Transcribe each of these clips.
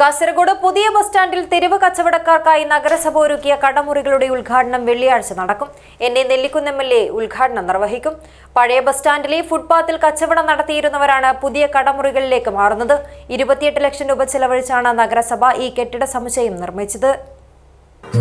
കാസർഗോഡ് പുതിയ ബസ് സ്റ്റാൻഡിൽ തെരുവ് കച്ചവടക്കാർക്കായി നഗരസഭ ഒരുക്കിയ കടമുറികളുടെ ഉദ്ഘാടനം വെള്ളിയാഴ്ച നടക്കും. N A Nellikkunnu M L A ഉദ്ഘാടനം നിർവഹിക്കും. പഴയ ബസ് സ്റ്റാൻഡിലെ ഫുട്പാത്തിൽ കച്ചവടം നടത്തിയിരുന്നവരാണ് പുതിയ കടമുറികളിലേക്ക് മാറുന്നത്. ഇരുപത്തിയെട്ട് ലക്ഷം രൂപ ചെലവഴിച്ചാണ് നഗരസഭ ഈ കെട്ടിട സമുച്ചയം നിർമ്മിച്ചത്.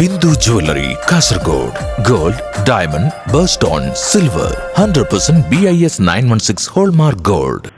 Bindu jewellery Kasaragod gold diamond birthstone silver hundred percent B I S nine one six hallmark gold.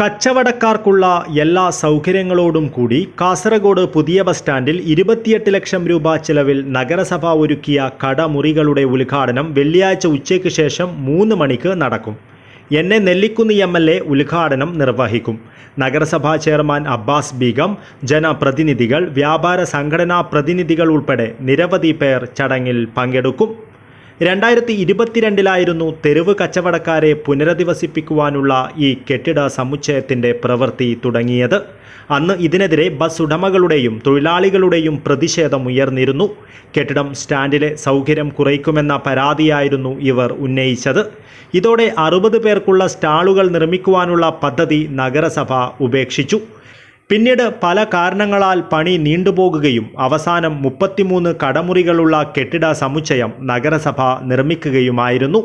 കച്ചവടക്കാർക്കുള്ള എല്ലാ സൗകര്യങ്ങളോടും കൂടി കാസർഗോഡ് പുതിയ ബസ് സ്റ്റാൻഡിൽ ഇരുപത്തിയെട്ട് ലക്ഷം രൂപ ചെലവിൽ നഗരസഭ ഒരുക്കിയ കടമുറികളുടെ ഉദ്ഘാടനം വെള്ളിയാഴ്ച ഉച്ചയ്ക്ക് ശേഷം മൂന്ന് മണിക്ക് നടക്കും. N. A. Nellikkunnu M. L. A ഉദ്ഘാടനം നിർവഹിക്കും. നഗരസഭാ ചെയർമാൻ അബ്ബാസ് ബീഗം ജനപ്രതിനിധികൾ വ്യാപാര സംഘടനാ പ്രതിനിധികൾ ഉൾപ്പെടെ നിരവധി പേർ ചടങ്ങിൽ പങ്കെടുക്കും. രണ്ടായിരത്തി ഇരുപത്തിരണ്ടിലായിരുന്നു തെരുവ് കച്ചവടക്കാരെ പുനരധിവസിപ്പിക്കുവാനുള്ള ഈ കെട്ടിട സമുച്ചയത്തിന്റെ പ്രവൃത്തി തുടങ്ങിയത്. അന്ന് ഇതിനെതിരെ ബസ് ഉടമകളുടെയും തൊഴിലാളികളുടെയും പ്രതിഷേധം ഉയർന്നിരുന്നു. കെട്ടിടം സ്റ്റാൻഡിലെ സൗകര്യം കുറയ്ക്കുമെന്ന പരാതിയായിരുന്നു ഇവർ ഉന്നയിച്ചത്. ഇതോടെ അറുപത് പേർക്കുള്ള സ്റ്റാളുകൾ നിർമ്മിക്കുവാനുള്ള പദ്ധതി നഗരസഭ ഉപേക്ഷിച്ചു. പിന്നീട് പല കാരണങ്ങളാൽ പണി നീണ്ടുപോകുകയും അവസാനം മുപ്പത്തിമൂന്ന് കടമുറികളുള്ള കെട്ടിട സമുച്ചയം നഗരസഭ നിർമ്മിക്കുകയുമായിരുന്നു.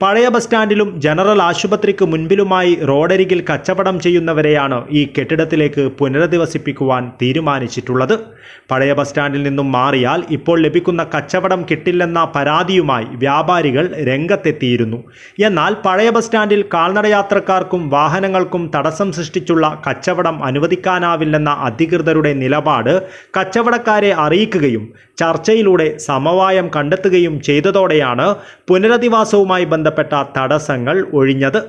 പഴയ ബസ് സ്റ്റാൻഡിലും ജനറൽ ആശുപത്രിക്ക് മുൻപിലുമായി റോഡരികിൽ കച്ചവടം ചെയ്യുന്നവരെയാണ് ഈ കെട്ടിടത്തിലേക്ക് പുനരധിവസിപ്പിക്കുവാൻ തീരുമാനിച്ചിട്ടുള്ളത്. പഴയ ബസ് സ്റ്റാൻഡിൽ നിന്നും മാറിയാൽ ഇപ്പോൾ ലഭിക്കുന്ന കച്ചവടം കിട്ടില്ലെന്ന പരാതിയുമായി വ്യാപാരികൾ രംഗത്തെത്തിയിരുന്നു. എന്നാൽ പഴയ ബസ് സ്റ്റാൻഡിൽ കാൽനടയാത്രക്കാർക്കും വാഹനങ്ങൾക്കും തടസ്സം സൃഷ്ടിച്ചുള്ള കച്ചവടം അനുവദിക്കാനാവില്ലെന്ന അധികൃതരുടെ നിലപാട് കച്ചവടക്കാരെ അറിയിക്കുകയും ചർച്ചയിലൂടെ സമവായം കണ്ടെത്തുകയും ചെയ്തതോടെയാണ് പുനരധിവാസവുമായി ബന്ധപ്പെട്ട തടസ്സങ്ങൾ ഒഴിഞ്ഞത്.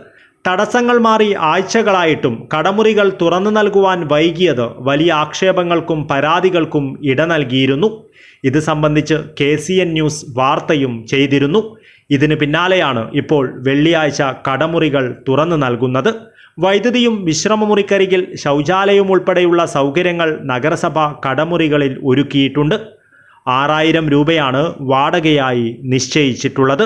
തടസ്സങ്ങൾ മാറി ആഴ്ചകളായിട്ടും കടമുറികൾ തുറന്നു നൽകുവാൻ വൈകിയത് വലിയ ആക്ഷേപങ്ങൾക്കും പരാതികൾക്കും ഇട നൽകിയിരുന്നു. ഇത് സംബന്ധിച്ച് കെ സി എൻ ന്യൂസ് വാർത്തയും ചെയ്തിരുന്നു. ഇതിന് പിന്നാലെയാണ് ഇപ്പോൾ വെള്ളിയാഴ്ച കടമുറികൾ തുറന്നു നൽകുന്നത്. വൈദ്യുതിയും വിശ്രമമുറിക്കരികിൽ ശൗചാലയവും ഉൾപ്പെടെയുള്ള സൗകര്യങ്ങൾ നഗരസഭ കടമുറികളിൽ ഒരുക്കിയിട്ടുണ്ട്. ആറായിരം രൂപയാണ് വാടകയായി നിശ്ചയിച്ചിട്ടുള്ളത്.